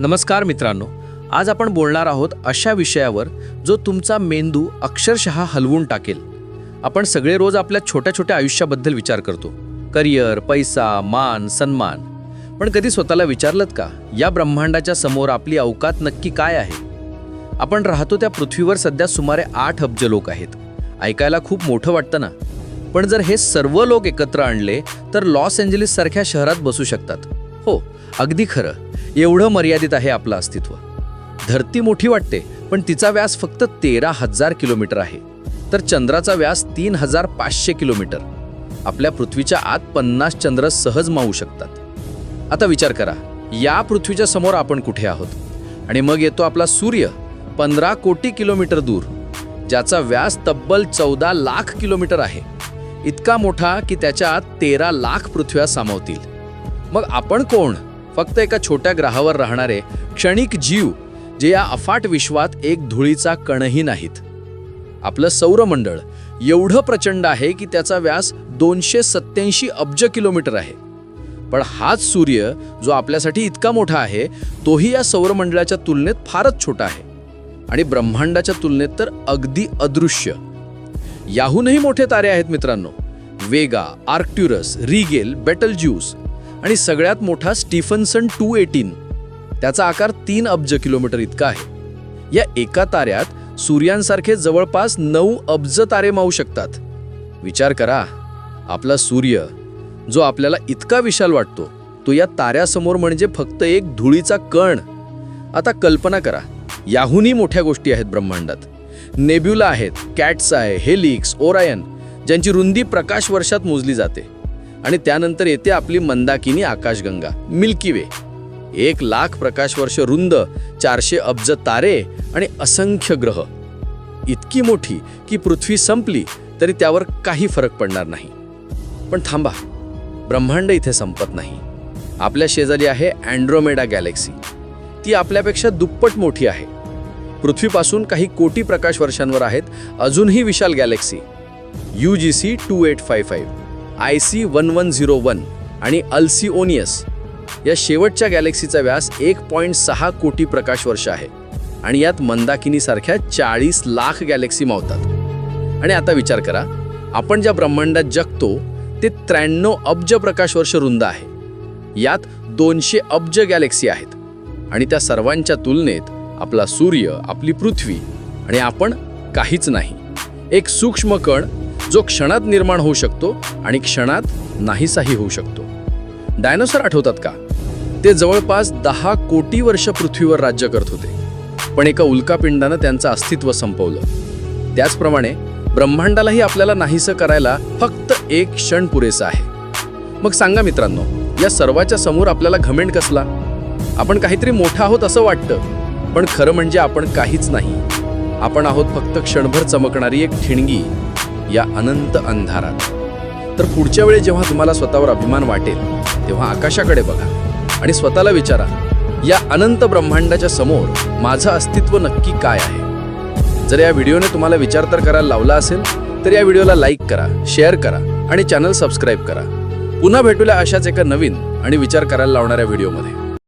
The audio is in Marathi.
नमस्कार मित्रांनो आज आपण बोलणार आहोत अशा विषयावर जो तुमचा मेंदू अक्षरशः हलवून टाकेल. आपण सगळे रोज आपल्या छोट्या छोट्या आयुष्याबद्दल विचार करतो. करिअर पैसा मान सन्मान. पण कधी स्वतःला विचारलत का या ब्रह्मांडाच्या समोर आपली अवकात नक्की काय आहे? आपण राहतो त्या पृथ्वीवर सध्या सुमारे आठ अब्ज लोक आहेत. ऐकायला खूप मोठं वाटतं ना? पण जर हे सर्व लोक एकत्र आणले तर लॉस एंजलिस सारख्या शहरात बसू शकतात. हो अगदी खरं. एवढं मर्यादित आहे आपलं अस्तित्व. धरती मोठी वाटते पण तिचा व्यास फक्त तेरा हजार किलोमीटर आहे. तर चंद्राचा व्यास तीन हजार पाचशे किलोमीटर. आपल्या पृथ्वीच्या आत पन्नास चंद्र सहज मावू शकतात. आता विचार करा या पृथ्वीच्या समोर आपण कुठे आहोत? आणि मग येतो आपला सूर्य पंधरा कोटी किलोमीटर दूर. ज्याचा व्यास तब्बल चौदा लाख किलोमीटर आहे. इतका मोठा की त्याच्या आत तेरा लाख पृथ्व्या सामावतील. मग आपण कोण? फक्त एका छोट्या ग्रहावर राहणारे क्षणिक जीव जे या अफाट विश्वात एक धुळीचा कणही नाहीत. आपलं सौरमंडळ एवढं प्रचंड आहे की त्याचा व्यास दोनशे सत्याऐंशी अब्ज किलोमीटर आहे. पण हाच सूर्य जो आपल्यासाठी इतका मोठा आहे तोही या सौरमंडळाच्या तुलनेत फारच छोटा आहे. आणि ब्रह्मांडाच्या तुलनेत तर अगदी अदृश्य. याहूनही मोठे तारे आहेत मित्रांनो. Vega Arcturus Rigel Betelgeuse आणि सगळ्यात मोठा स्टीफन्सन टू एटीन. त्याचा आकार तीन अब्ज किलोमीटर इतका आहे. या एका ताऱ्यात सूर्यांसारखे जवळपास नऊ अब्ज तारे मावू शकतात. विचार करा आपला सूर्य जो आपल्याला इतका विशाल वाटतो तो या ताऱ्यासमोर म्हणजे फक्त एक धुळीचा कण. आता कल्पना करा याहूनही मोठ्या गोष्टी आहेत ब्रह्मांडात. नेब्युला आहेत कॅट्स आहे हेलिक्स ओरायन ज्यांची रुंदी प्रकाश वर्षात मोजली जाते. आणि त्यानंतर येते आपली मंदाकिनी आकाशगंगा. Milky Way. एक लाख प्रकाश वर्ष रुंद चारशे अब्ज तारे आणि असंख्य ग्रह. इतकी मोठी की पृथ्वी संपली तरी त्यावर काही फरक पडणार नाही. पण थांबा ब्रह्मांड इथे संपत नाही. आपल्या शेजारी आहे अँड्रोमेडा गॅलेक्सी. ती आपल्यापेक्षा दुप्पट मोठी आहे. पृथ्वीपासून काही कोटी प्रकाश वर्षांवर आहेत अजूनही विशाल galaxy. U G C two eight five five I C one one zero one आणि अल्सिओनियस या शेवटच्या गॅलेक्सीचा व्यास एक पॉईंट सहा कोटी प्रकाश वर्ष आहे. आणि यात मंदाकिनीसारख्या चाळीस लाख गॅलेक्सी मावतात. आणि आता विचार करा आपण ज्या ब्रह्मांडात जगतो ते त्र्याण्णव अब्ज प्रकाश वर्ष रुंद आहे. यात दोनशे अब्ज गॅलेक्सी आहेत. आणि त्या सर्वांच्या तुलनेत आपला सूर्य आपली पृथ्वी आणि आपण काहीच नाही. एक सूक्ष्म कण जो क्षणात निर्माण होऊ शकतो आणि क्षणात नाहीसाही होऊ शकतो. डायनोसर आठवतात का? ते जवळपास दहा कोटी वर्ष पृथ्वीवर राज्य करत होते पण एका उल्कापिंडानं त्यांचं अस्तित्व संपवलं. त्याचप्रमाणे ब्रह्मांडालाही आपल्याला नाहीसं करायला फक्त एक क्षण पुरेसा आहे. मग सांगा मित्रांनो या सर्वाच्या समोर आपल्याला घमेंड कसला? आपण काहीतरी मोठा आहोत असं वाटतं पण खरं म्हणजे आपण काहीच नाही. आपण आहोत फक्त क्षणभर चमकणारी एक ठिणगी. या अनंत अंधारात. तर पुढच्या वेळी जेव्हा तुम्हाला स्वतःवर अभिमान वाटेल तेव्हा आकाशाकडे बघा आणि स्वतःला विचारा या अनंत ब्रह्मांडाच्या समोर माझं अस्तित्व नक्की काय आहे? जर या व्हिडिओने तुम्हाला विचार तर करायला लावला असेल तर या व्हिडिओला लाईक करा शेअर करा आणि चॅनल सबस्क्राईब करा. पुन्हा भेटूया अशाच एका नवीन आणि विचार करायला लावणाऱ्या व्हिडिओमध्ये.